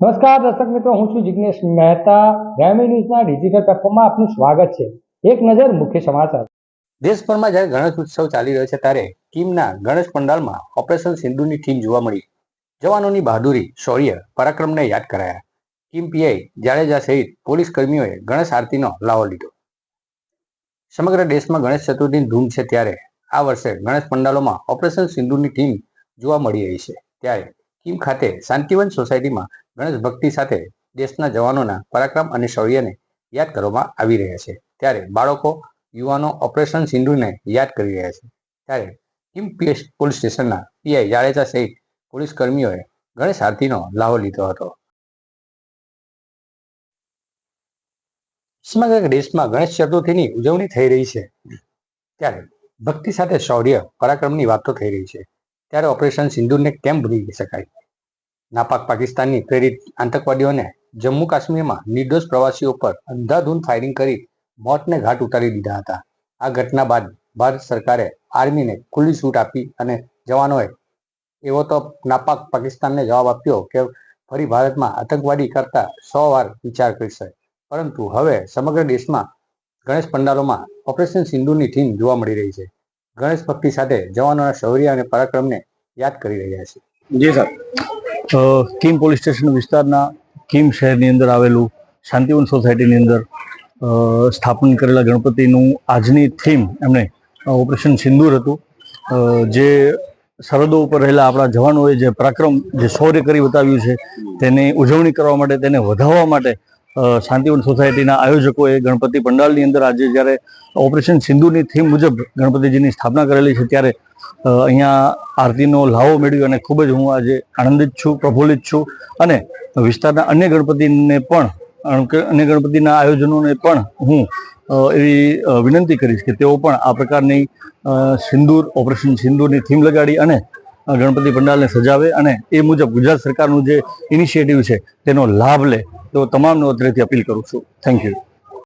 નમસ્કાર દર્શક મિત્રો, હું છું જિગ્નેશ મહેતા. ગ્રામી ન્યૂઝના ડિજિટલ પ્લેટફોર્મમાં આપનું સ્વાગત છે. એક નજર મુખ્ય સમાચાર. દેશભરમાં જ્યારે ગણેશ ઉત્સવ ચાલી રહ્યો છે ત્યારે ટીમના ગણેશ પંડાલમાં ઓપરેશન સિંધુની ટીમ જોવા મળી. જવાનોની બહાદુરી, શૌર્ય, પરાક્રમને યાદ કરાયા. ટીમ પીઆઈ જાડેજા સહિત પોલીસ કર્મીઓએ ગણેશ આરતીનો લાવો લીધો. સમગ્ર દેશમાં ગણેશ ચતુર્થીની ધૂમ છે ત્યારે આ વર્ષે ગણેશ પંડાલોમાં ઓપરેશન સિંધુની ટીમ જોવા મળી રહી છે. ત્યારે કીમ ખાતે શાંતિવન સોસાયટીમાં ગણેશ ભક્તિ સાથે દેશના જવાનોના પરાક્રમ અને શૌર્યને યાદ કરવામાં આવી રહ્યા છે. ત્યારે બાળકો, યુવાનો ઓપરેશન સિંધુને યાદ કરી રહ્યા છે. ત્યારે કિમ પીએસ પોલીસ સ્ટેશનના પીઆઈ જાડેજા સહિત પોલીસ કર્મીઓએ ગણેશ આરતીનો લાહો લીધો હતો. સમગ્ર દેશમાં ગણેશ ચતુર્થીની ઉજવણી થઈ રહી છે. ત્યારે ભક્તિ સાથે શૌર્ય, પરાક્રમની વાતો થઈ રહી છે. ત્યારે ઓપરેશન સિંધુને કેમ ભૂલી શકાય? નાપાક પાકિસ્તાનની પ્રેરિત આતંકવાદીઓને જમ્મુ કાશ્મીરમાં નિર્દોષ પ્રવાસીઓ પર અંધાધૂંધ ફાયરિંગ કરી મોતને ઘાટ ઉતારી દીધા હતા. આ ઘટના બાદ ભારત સરકારે આર્મીને ખુલ્લી છૂટ આપી અને જવાનોએ એવો તો નાપાક પાકિસ્તાનને જવાબ આપ્યો કે ફરી ભારતમાં આતંકવાદી કરતા સો વાર વિચાર કરશે. પરંતુ હવે સમગ્ર દેશમાં ગણેશ પંડાલોમાં ઓપરેશન સિંધુની થીમ જોવા મળી રહી છે. ગણેશ ભક્તિ સાથે જવાનોના શૌર્ય અને પરાક્રમને યાદ કરી રહ્યા છે. જી સર. કિમ પોલીસ સ્ટેશન વિસ્તારના કિમ શહેરની અંદર આવેલું શાંતિવન સોસાયટીની અંદર સ્થાપન કરેલા ગણપતિનું આજની થીમ એમણે ઓપરેશન સિંદૂર હતું. જે સરહદો ઉપર રહેલા આપણા જવાનોએ જે પરાક્રમ જે શૌર્ય કરી બતાવ્યું છે તેની ઉજવણી કરવા માટે તેને વધાવવા માટે શાંતિવન સોસાયટીના આયોજકોએ ગણપતિ પંડાલની અંદર આજે જ્યારે ઓપરેશન સિંધુની થીમ મુજબ ગણપતિજીની સ્થાપના કરેલી છે, ત્યારે અહીંયા આરતીનો લાવો મેળવ્યો અને ખૂબ જ હું આજે આનંદિત છું, પ્રફુલ્લિત છું અને વિસ્તારના અન્ય ગણપતિને પણ અન્ય ગણપતિના આયોજનોને પણ હું એવી વિનંતી કરીશ કે તેઓ પણ આ પ્રકારની સિંદૂર, ઓપરેશન સિંદૂરની થીમ લગાડી અને ગણપતિ પંડાલને સજાવે અને એ મુજબ ગુજરાત સરકારનું જે ઇનિશિયેટિવ છે, તેનો લાભ લે. તો તમામ અત્રેથી અપીલ કરું છું. Thank you